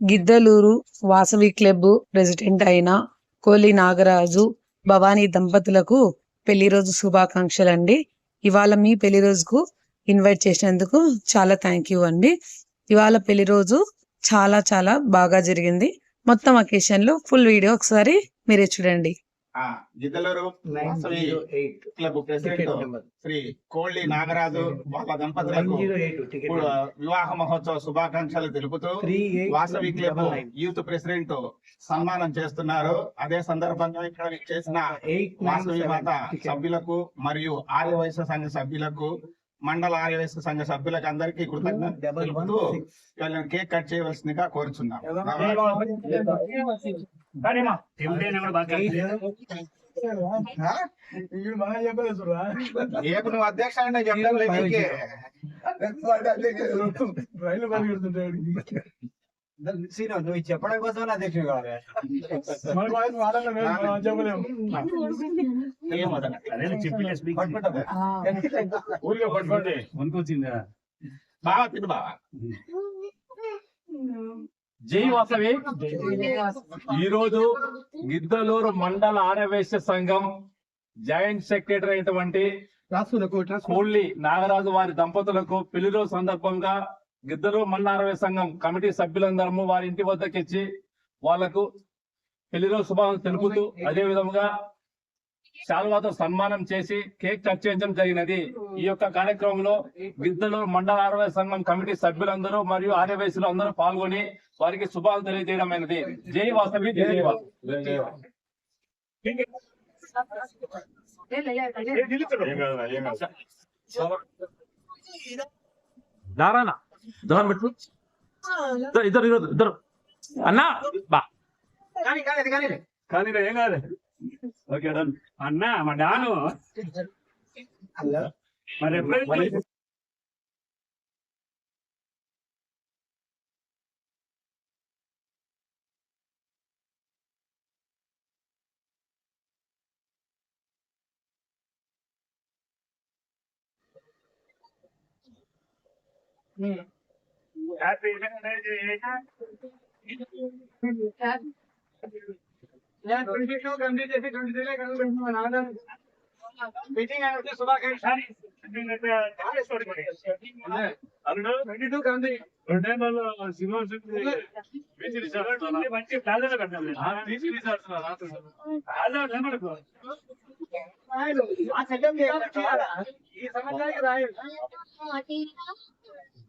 Giddalur Vasavi club president అయిన కోలి నాగరాజు భవానీ దంపతులకు పెళ్ళి రోజు శుభాకాంక్షలు అండి ఇవాళ మీ పెళ్ళి రోజుకు ఇన్వైట్ చేసినందుకు చాలా థ్యాంక్ యూ అండి. ఇవాళ పెళ్ళి రోజు చాలా చాలా బాగా జరిగింది. మొత్తం అకేషన్లో ఫుల్ వీడియో ఒకసారి మీరే చూడండి. గిద్దలూరు క్లబ్ ప్రెసిడెంట్ శ్రీ కోళ్ళి నాగరాజు వాళ్ళ దంపతులకు వివాహ మహోత్సవ శుభాకాంక్షలు తెలుపుతూ వాసవి క్లబ్ యూత్ ప్రెసిడెంట్ సన్మానం చేస్తున్నారు. అదే సందర్భంగా ఇక్కడ చేసిన వాసవి మాత సభ్యులకు మరియు ఆర్య వయసు సంఘ సభ్యులకు మండల ఆర్య వయసు సంఘ సభ్యులకు అందరికీ కృతజ్ఞత డబల్ వన్ తెలుపుతూ సిక్స్ వీళ్ళని కేక్ కట్ చేయవలసిందిగా కోరుచున్నాం. ఏపు నువ్వు అధ్యక్ష అంటే. నువ్వు చెప్పడం కోసం అధ్యక్షుడు కావాలి బాగా తిను బాగా జై వాసవి. ఈ రోజు గిద్దలూరు మండల ఆడవేశ సంఘం జాయింట్ సెక్రటరీ అయినటువంటి కోళ్ళి నాగరాజు వారి దంపతులకు పెళ్ళి రోజు సందర్భంగా గిద్దలూరు మండల ఆడవేశ సంఘం కమిటీ సభ్యులందరము వారి ఇంటి వద్దకు ఇచ్చి వాళ్ళకు పెళ్ళి రోజు శుభాకాంక్షలు తెలుపుతూ అదే విధముగా శాల్వాతో సన్మానం చేసి కేక్ కట్ చేయడం జరిగినది. ఈ యొక్క కార్యక్రమంలో గిద్దలూరు మండల ఆర్వై సంఘం కమిటీ సభ్యులందరూ మరియు ఆర్యవయసులు అందరూ పాల్గొని వారికి శుభాలు తెలియజేయడమైనది జై వాసవి జై జై వాసవి. దారానా దారం పెట్టు ఇద్దరు ఇద్దరు ఇద్దరు ఇద్దరు అన్నా బా కానీ ఏం కాదు ఓకే డన్ అన్నా మా డాను మరి Happy यार ट्वेंटी टू कंप्लीट जैसे ट्वेंटी थ्री का कंप्लीट बनाना मीटिंग है उसके सुबह के ट्वेंटी टू कंप्लीट ट्वेंटी वाला सिनेमा से बीच रिसर्च वाला बच्चे प्लाजा में करते हैं हाँ बीच रिसर्च वाला तो प्लाजा में मत करो आ सेकंड ये समझ जाएगा राइट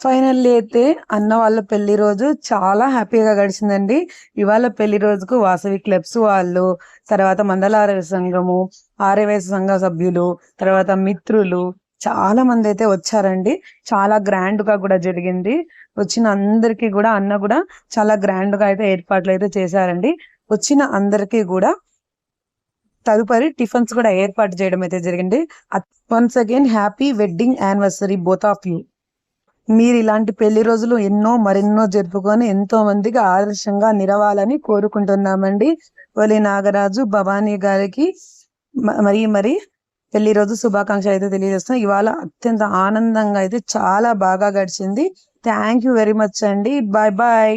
ఫైనల్లీ అయితే అన్న వాళ్ళ పెళ్ళి రోజు చాలా హ్యాపీగా గడిచిందండి. ఇవాళ పెళ్ళి రోజుకు వాసవి క్లబ్స్ వాళ్ళు తర్వాత మండలారవ సంఘము ఆర్యవైశ్య సంఘ సభ్యులు తర్వాత మిత్రులు చాలా మంది అయితే వచ్చారండి. చాలా గ్రాండ్గా కూడా జరిగింది. వచ్చిన అందరికీ కూడా అన్న కూడా చాలా గ్రాండ్గా అయితే ఏర్పాట్లు అయితే చేశారండి. వచ్చిన అందరికీ కూడా తదుపరి టిఫిన్స్ కూడా ఏర్పాటు చేయడం అయితే జరిగింది. Once again happy wedding anniversary both of you మీరు ఇలాంటి పెళ్ళి రోజులు ఎన్నో మరెన్నో జరుపుకొని ఎంతో మందికి ఆదర్శంగా నిలవాలని కోరుకుంటున్నామండి. ఒలి నాగరాజు భవానీ గారికి మరి మరి పెళ్ళి రోజు శుభాకాంక్షలు అయితే తెలియజేస్తాం ఇవాళ అత్యంత ఆనందంగా అయితే చాలా బాగా గడిచింది. థ్యాంక్ యూ వెరీ మచ్ అండి. Bye bye.